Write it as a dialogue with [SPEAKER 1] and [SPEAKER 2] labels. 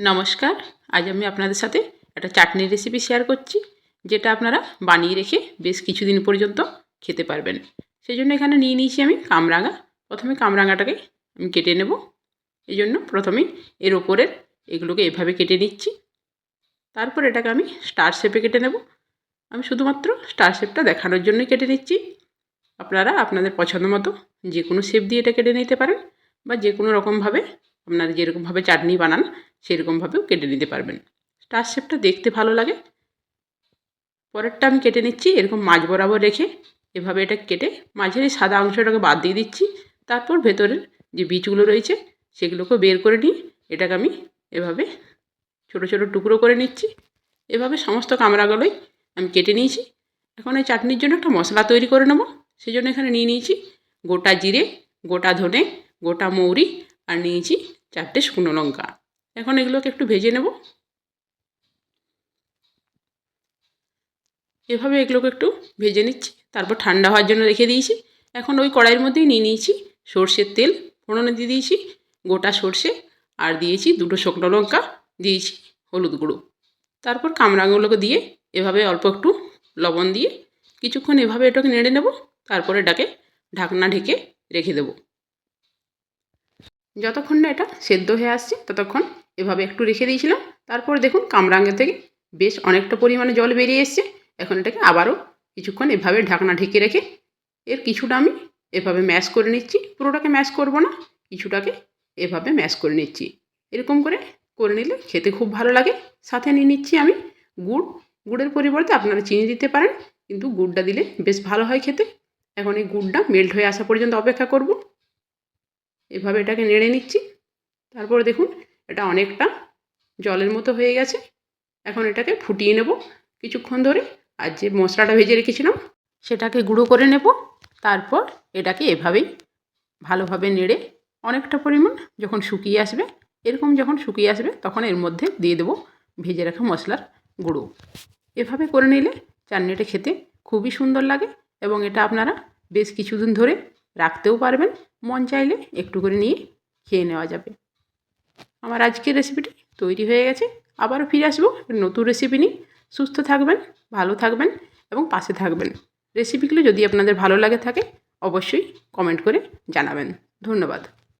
[SPEAKER 1] নমস্কার, আজ আমি আপনাদের সাথে একটা চাটনির রেসিপি শেয়ার করছি, যেটা আপনারা বানিয়ে রেখে বেশ কিছুদিন পর্যন্ত খেতে পারবেন। সেই জন্য এখানে নিয়ে নিয়েছি আমি কামরাঙা। প্রথমে কামরাঙাটাকে আমি কেটে নেব। এই জন্য প্রথমেই এর ওপরের এগুলোকে এভাবে কেটে নিচ্ছি। তারপর এটাকে আমি স্টার শেপে কেটে নেব। আমি শুধুমাত্র স্টার শেপটা দেখানোর জন্যই কেটে নিচ্ছি। আপনারা আপনাদের পছন্দ মতো যে কোনো শেপ দিয়ে এটা কেটে নিতে পারেন, বা যে কোনো রকমভাবে আপনারা যেরকমভাবে চাটনি বানান, সেরকমভাবেও কেটে নিতে পারবেন। স্টার শেপটা দেখতে ভালো লাগে। পরেরটা আমি কেটে নিচ্ছি, এরকম মাছ বরাবর রেখে এভাবে এটা কেটে মাঝের এই সাদা অংশটাকে বাদ দিয়ে দিচ্ছি। তারপর ভেতরের যে বীজগুলো রয়েছে সেগুলোকে বের করে নিয়ে এটাকে আমি এভাবে ছোট ছোট টুকরো করে নিচ্ছি। এভাবে সমস্ত কামড়াগুলোই আমি কেটে নিয়েছি। এখন এই চাটনির জন্য একটা মশলা তৈরি করে নেব। সেই জন্য এখানে নিয়ে নিয়েছি গোটা জিরে, গোটা ধনে, গোটা মৌরি, আর নিয়েছি চারটে শুকনো লঙ্কা। এখন এগুলোকে একটু ভেজে নেব। এভাবে এগুলোকে একটু ভেজে নিচ্ছি। তারপর ঠান্ডা হওয়ার জন্য রেখে দিয়েছি। এখন ওই কড়াইয়ের মধ্যেই নিয়ে নিয়েছি সর্ষের তেল, ফোড়নে দিয়ে দিয়েছি গোটা সর্ষে, আর দিয়েছি দুটো শুকনো লঙ্কা, দিয়েছি হলুদ গুঁড়ো। তারপর কামরাঙগুলোকে দিয়ে এভাবে অল্প একটু লবণ দিয়ে কিছুক্ষণ এভাবে এটাকে নেড়ে নেব। তারপরে এটাকে ঢাকনা ঢেকে রেখে দেবো। যতক্ষণ না এটা সেদ্ধ হয়ে আসছে, ততক্ষণ এভাবে একটু রেখে দিয়েছিলাম। তারপর দেখুন কামরাঙ্গে থেকে বেশ অনেকটা পরিমাণে জল বেরিয়ে এসছে। এখন এটাকে আবারও কিছুক্ষণ এভাবে ঢাকনা ঢেকে রেখে এর কিছুটা আমি এভাবে ম্যাশ করে নিচ্ছি। পুরোটাকে ম্যাশ করব না, কিছুটাকে এভাবে ম্যাশ করে নিচ্ছি। এরকম করে করে নিলে খেতে খুব ভালো লাগে। সাথে নিয়ে নিচ্ছি আমি গুড়। গুড়ের পরিবর্তে আপনারা চিনি দিতে পারেন, কিন্তু গুড়টা দিলে বেশ ভালো হয় খেতে। এখন এই গুড়টা মেল্ট হয়ে আসা পর্যন্ত অপেক্ষা করব। এভাবে এটাকে নেড়ে নিচ্ছি। তারপর দেখুন, এটা অনেকটা জলের মতো হয়ে গেছে। এখন এটাকে ফুটিয়ে নেব কিছুক্ষণ ধরে। আর যে মশলাটা ভেজে রেখেছিলাম, সেটাকে গুঁড়ো করে নেব। তারপর এটাকে এভাবেই ভালোভাবে নেড়ে অনেকটা পরিমাণ যখন শুকিয়ে আসবে, এরকম যখন শুকিয়ে আসবে, তখন এর মধ্যে দিয়ে দেবো ভেজে রাখা মশলার গুঁড়ো। এভাবে করে নিলে চাটনিটা খেতে খুবই সুন্দর লাগে এবং এটা আপনারা বেশ কিছুদিন ধরে রাখতেও পারবেন। মন চাইলে একটু করে নিয়ে খেয়ে নেওয়া যাবে। আমার আজকের রেসিপিটি তৈরি হয়ে গেছে। আবারও ফিরে আসব নতুন রেসিপি নিয়ে। সুস্থ থাকবেন, ভালো থাকবেন এবং পাশে থাকবেন। রেসিপিগুলো যদি আপনাদের ভালো লাগে থাকে, অবশ্যই কমেন্ট করে জানাবেন। ধন্যবাদ।